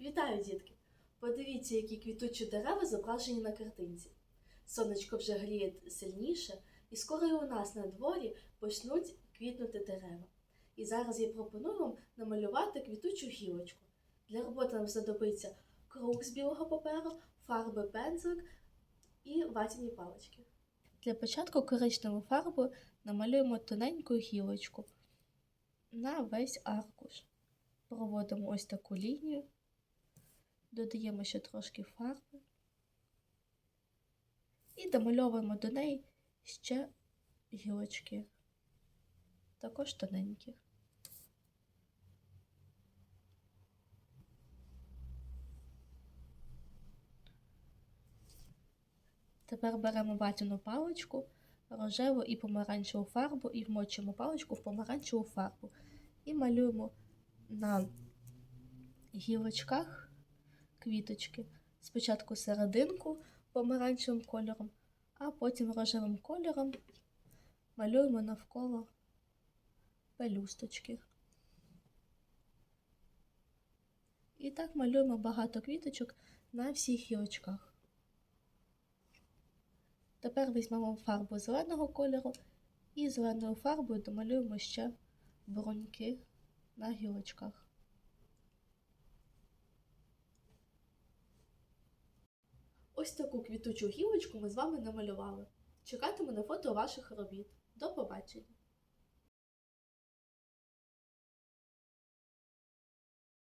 Вітаю, дітки! Подивіться, які квітучі дерева зображені на картинці. Сонечко вже гріє сильніше, і скоро і у нас на дворі почнуть квітнути дерева. І зараз я пропоную вам намалювати квітучу гілочку. Для роботи нам знадобиться круг з білого паперу, фарби пензлик і ватяні палички. Для початку коричневу фарбу намалюємо тоненьку гілочку на весь аркуш. Проводимо ось таку лінію, додаємо ще трошки фарби і домальовуємо до неї ще гілочки, також тоненькі. Тепер беремо ватяну паличку, рожеву і помаранчеву фарбу і вмочимо паличку в помаранчеву фарбу і малюємо на гілочках квіточки. Спочатку серединку помаранчевим кольором, а потім рожевим кольором малюємо навколо пелюсточки. І так малюємо багато квіточок на всіх гілочках. Тепер візьмемо фарбу зеленого кольору і зеленою фарбою домалюємо ще бруньки на гілочках. Ось таку квітучу гілочку ми з вами намалювали. Чекатиму на фото ваших робіт. До побачення!